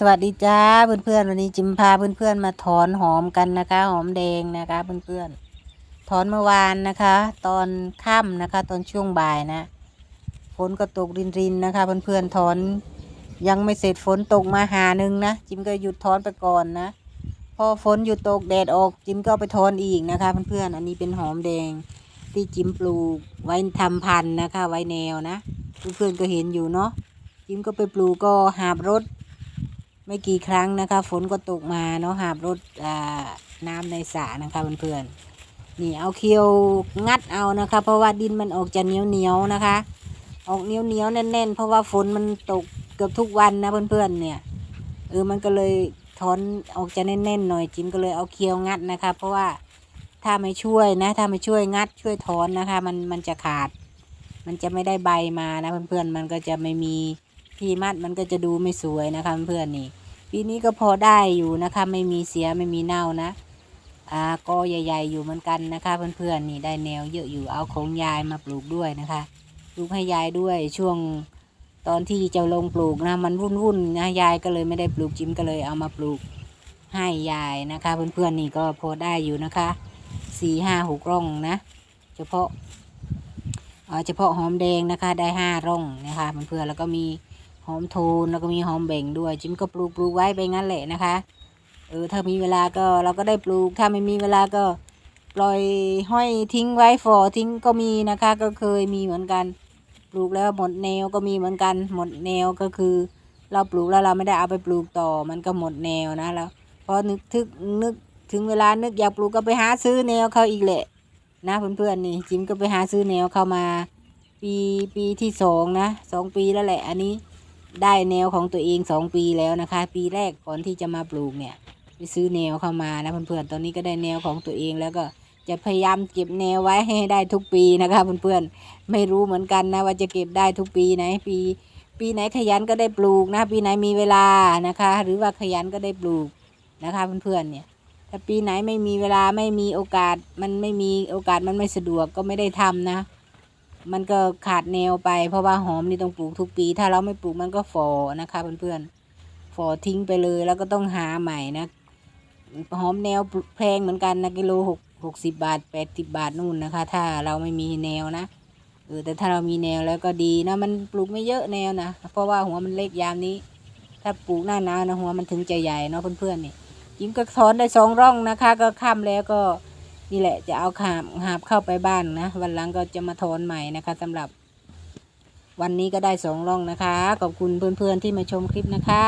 สวัสดีจ้าเพื่อนๆวันนี้จิมพาเพื่อนๆมาถอนหอมกันนะคะ หอมแดงนะคะเพื่อนๆถอนเมื่อวานนะคะ ตอนค่ำนะคะ ตอนช่วงบ่ายนะฝนก็ตกรินๆนนะคะเพื่อนๆถอน ยังไม่เสร็จฝนตกมาหาหนึ่งนะจิมก็หยุดถอนไปก่อนนะพอฝนหยุดตกแดดออกจิมก็ไปถอนอีกนะคะเพื่อนๆอันนี้เป็นหอมแดงที่จิมปลูกไว้ทำพันธุ์นะคะ ไว้แนวนะเพื่อนๆก็เห็นอยู่เนาะจิมก็ไปปลูกก็หาบรถ ไม่กี่ครั้งนะคะ ฝนก็ตกมาเนาะหาบรถน้ำในสระนะคะเพื่อนๆนี่เอาเคียวงัดเอานะคะ เพราะว่าดินมันออกจะเหนียวเหนียวนะคะ ออกเหนียวเหนียวแน่น ๆ เพราะว่าฝนมันตกเกือบทุกวันนะเพื่อนๆเนี่ยเออมันก็เลยถอนออกจะแน่นๆหน่อยจิมก็เลยเอาเคียวงัดนะคะ เพราะว่าถ้าไม่ช่วยนะถ้าไม่ช่วยงัดช่วยถอนนะคะ มันมันจะขาด มันจะไม่ได้ใบมานะเพื่อนๆมันก็จะไม่มี ที่มัดมันก็จะดูไม่สวยนะคะเพื่อนนี่ปีนี้ก็พอได้อยู่นะคะ ไม่มีเสียไม่มีเน่านะอ่าก็ใหญ่ ๆ อยู่เหมือนกันนะคะ เพื่อนๆนี่ได้แนวเยอะอยู่เอาของยายมาปลูกด้วยนะคะปลูกให้ยายด้วยช่วงตอนที่จะลงปลูกนะมันวุ่นๆนะยายก็เลยไม่ได้ปลูกจิ้มก็เลยเอามาปลูกให้ยายนะคะ เพื่อนๆนี่ก็พอได้อยู่นะคะสี่ห้าหกร่องนะ เฉพาะเฉพาะหอมแดงนะคะได้ห้าร่องนะคะเพื่อนๆแล้วก็มี หอมโทนแล้วก็มีหอมแบ่งด้วย จิมก็ปลูกปลูกไว้ไปงั้นแหละนะคะ เออถ้ามีเวลาก็เราก็ได้ปลูก ถ้าไม่มีเวลาก็ปล่อยห้อยทิ้งไว้ฝอทิ้งก็มีนะคะ ก็เคยมีเหมือนกัน ปลูกแล้วหมดแนวก็มีเหมือนกัน หมดแนวก็คือ เราปลูกแล้วเราไม่ได้เอาไปปลูกต่อมันก็หมดแนวนะแล้วพอนึกถึกนึกถึงเวลานึกอยากปลูกก็ไปหาซื้อแนวเขาอีกแหละ นะเพื่อนๆนี่จิมก็ไปหาซื้อแนวเข้ามา ปีปีที่สองนะสองปีแล้วแหละ อันนี้ ได้แนวของตัวเองสองปีแล้วนะคะ ปีแรกก่อนที่จะมาปลูกเนี่ยไปซื้อแนวเข้ามานะเพื่อนๆตอนนี้ก็ได้แนวของตัวเองแล้วก็จะพยายามเก็บแนวไว้ให้ได้ทุกปีนะคะเพื่อนๆไม่รู้เหมือนกันนะว่าจะเก็บได้ทุกปีไหนปี ปีไหนขยันก็ได้ปลูกนะ ปีไหนมีเวลานะคะ หรือว่าขยันก็ได้ปลูกนะคะเพื่อนๆเนี่ยถ้าปีไหนไม่มีเวลาไม่มีโอกาสมันไม่มีโอกาสมันไม่สะดวกก็ไม่ได้ทำนะ มันก็ขาดแนวไป เพราะว่าหอมนี่ต้องปลูกทุกปี ถ้าเราไม่ปลูกมันก็ฟอนะคะเพื่อนๆฟอทิ้งไปเลยแล้วก็ต้องหาใหม่นะหอมแนวแพงเหมือนกันนะกิโลหกหกสิบบาทแปดสิบบาทนู่นนะคะ ถ้าเราไม่มีแนวนะเออแต่ถ้าเรามีแนวแล้วก็ดีนะ มันปลูกไม่เยอะแนวนะเพราะว่าหัวมันเล็กยามนี้ ถ้าปลูกหน้าหนาวนะหัวมันถึงจะใหญ่เนาะเพื่อนๆนี่ยิ้มก็ถอนได้สองร่องนะคะ ก็ค่ำแล้วก็ นี่แหละจะเอาหาบหาบเข้าไปบ้านนะวันหลังก็จะมาถอนใหม่นะคะสำหรับ วันนี้ก็ได้สองร่องนะคะ ขอบคุณเพื่อนๆที่มาชมคลิปนะคะ